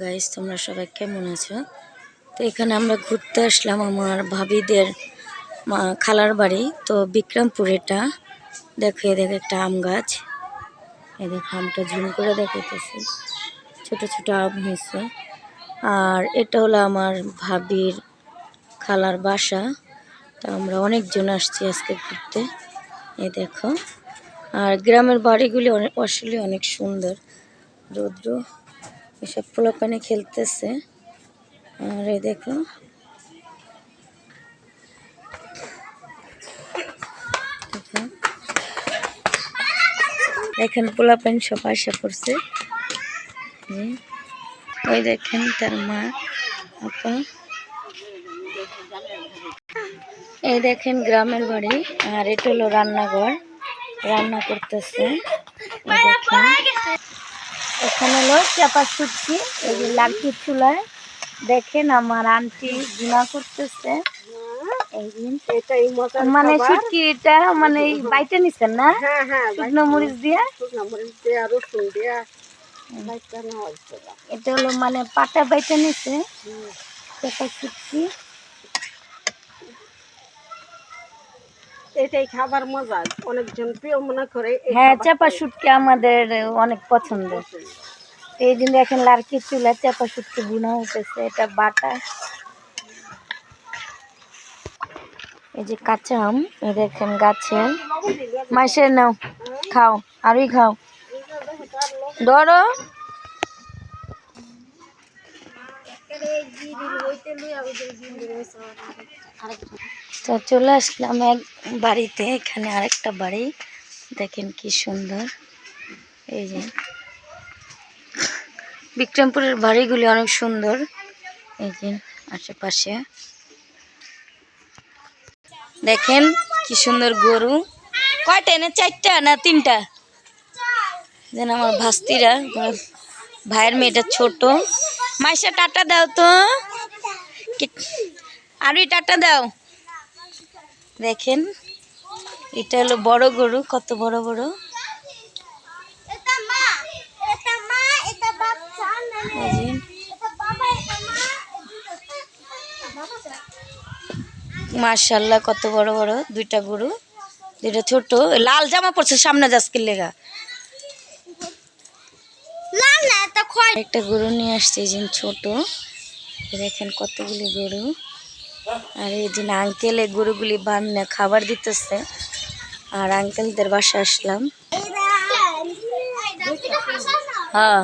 Guys তোমরা সবাই কেমন আছো? তো এখানে আমরা ঘুরতে আসলাম আমার ভাবিদের খালার বাড়ি। তো বিক্রমপুর এটা। দেখো দেখো একটা আম গাছ। এ দেখো, আমটা ঝুম করে দেখাইতেছি। ছোট ছোট আম হয়েছে। আর এটা হলো আমার ভাবির খালার বাসা। তো আমরা অনেকজন আসছি আজকে ঘুরতে। এ দেখো। আর গ্রামের বাড়িগুলি অনেক আসলে অনেক সুন্দর। রৌদ্র। এসব পোলাপানে খেলতেছে। আর এই দেখো দেখো। দেখেন পোলাপান সব আশা করছে। ওই দেখেন তার মা, আপা। এই দেখেন গ্রামের বাড়ি, আর এটা হলো রান্নাঘর। রান্না করতেছে। দেখেন। এখানে হলো চাপা সুটকি এই যে লাঠি চুলায়। দেখেন আমার আন্টি গুনা করতেছে। মানে খাবার। মানে বাইটে নিছেন না? হ্যাঁ হ্যাঁ শুকনো মরিচ দিয়ে। এটা হলো মানে পাটা বাইটে নিছে। চাপা সুটকি। এটাই খাবার মজা। অনেকজন প্রিয় মনে করে হ্যাঁ চাপা সুটকি আমাদের অনেক পছন্দ। এই দিন দেখেন লাড়কি চুলা চাপা সুটকি বুনা উঠেছে এটা বাটা। এই যে কাঁচা আম এই দেখেন গাছে মাসে নাও খাও আরই খাও। ধরো। তো চলে আসলাম এক বাড়িতে, এখানে আরেকটা বাড়ি। দেখেন কি সুন্দর। এই যে বিক্রমপুরের বাড়িগুলি অনেক সুন্দর। এই যে আশেপাশে। দেখেন কি সুন্দর গরু। কয়টা না চারটা না তিনটা? যেন আমার ভাস্তিরা ভাইয়ের মেয়েটা ছোট। মাইসা টাটা দাও তো। আরই টাটা দাও। দেখেন এটা হলো বড় গরু কত বড় বড়। মার্শাল্লাহ কত বড় বড় দুইটা গরু দুইটা ছোট। লাল জামা পড়ছে সামনে যাসকির লেগা। একটা গরু নিয়ে আসছে এই যে ছোট। দেখেন কতগুলি গরু। আর এই দিন আঙ্কেল এই গরুগুলি বান্না খাবার দিতেছে। আর আঙ্কেলদের বাসা আসলাম। হ্যাঁ।